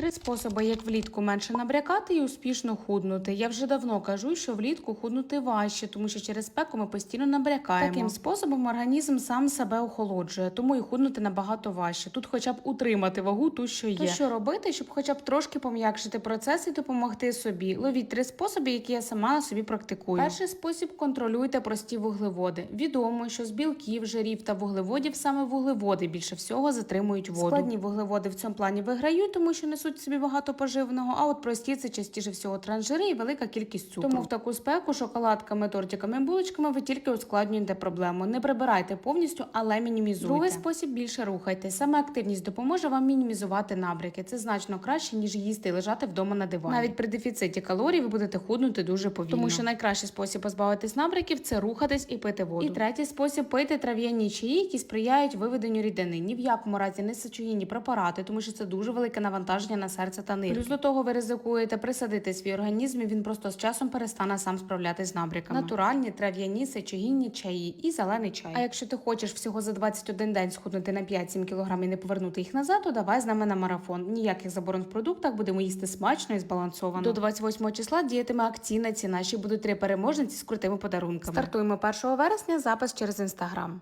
Три способи, як влітку менше набрякати і успішно худнути. Я вже давно кажу, що влітку худнути важче, тому що через спеку ми постійно набрякаємо. Таким способом організм сам себе охолоджує, тому і худнути набагато важче. Тут хоча б утримати вагу ту, що є. То що робити, щоб хоча б трошки пом'якшити процес і допомогти собі. Ловіть три способи, які я сама собі практикую. Перший спосіб контролюйте прості вуглеводи. Відомо, що з білків, жирів та вуглеводів саме вуглеводи більше всього затримують воду. Складні вуглеводи в цьому плані виграють, тому що несуть в собі багато поживного. А от прості це частіше всього транжири і велика кількість цукру. Тому в таку спеку шоколадками, тортиками, булочками ви тільки ускладнюєте проблему. Не прибирайте повністю, але мінімізуйте. Другий спосіб більше рухайте. Саме активність допоможе вам мінімізувати набряки. Це значно краще ніж їсти і лежати вдома на дивані. Навіть при дефіциті калорій ви будете худнути дуже повільно. Тому що найкращий спосіб позбавитись набряків це рухатись і пити воду. І третій спосіб пити трав'яні чаї, які сприяють виведенню рідини. Ні в якому разі не сечогінні препарати, тому що це дуже велике навантаження на серце та нирки. Плюс до того ви ризикуєте присадити свій організм, і він просто з часом перестане сам справлятись з набряками. Натуральні трав'яні сечогінні чаї і зелений чай. А якщо ти хочеш всього за 21 день схуднути на 5-7 кг і не повернути їх назад, то давай з нами на марафон. Ніяких заборон в продуктах, будемо їсти смачно і збалансовано. До 28 числа діятиме акційна ціна. Ще будуть три переможниці з крутими подарунками. Стартуємо 1 вересня. Запис через інстаграм.